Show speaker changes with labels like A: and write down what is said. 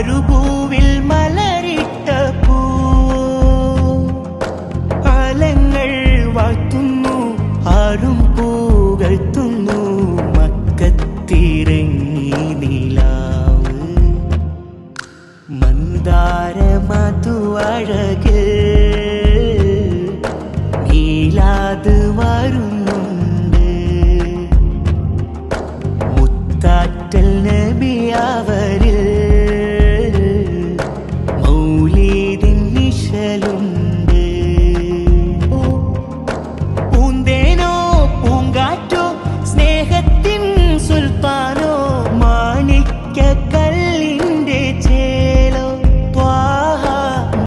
A: മരുഭൂവിൽ മലരിട്ട പൂ. കാലങ്ങൾ വാഴ്ത്തുന്നു ആരും പൂകത്തുന്നു മക്കത്തിറങ്ങി നീലാവ്. മന്ദാര മധു അഴക് നീലാത് വരുന്നുണ്ട്. മുത്താറ്റൽ നബിയാവ് got to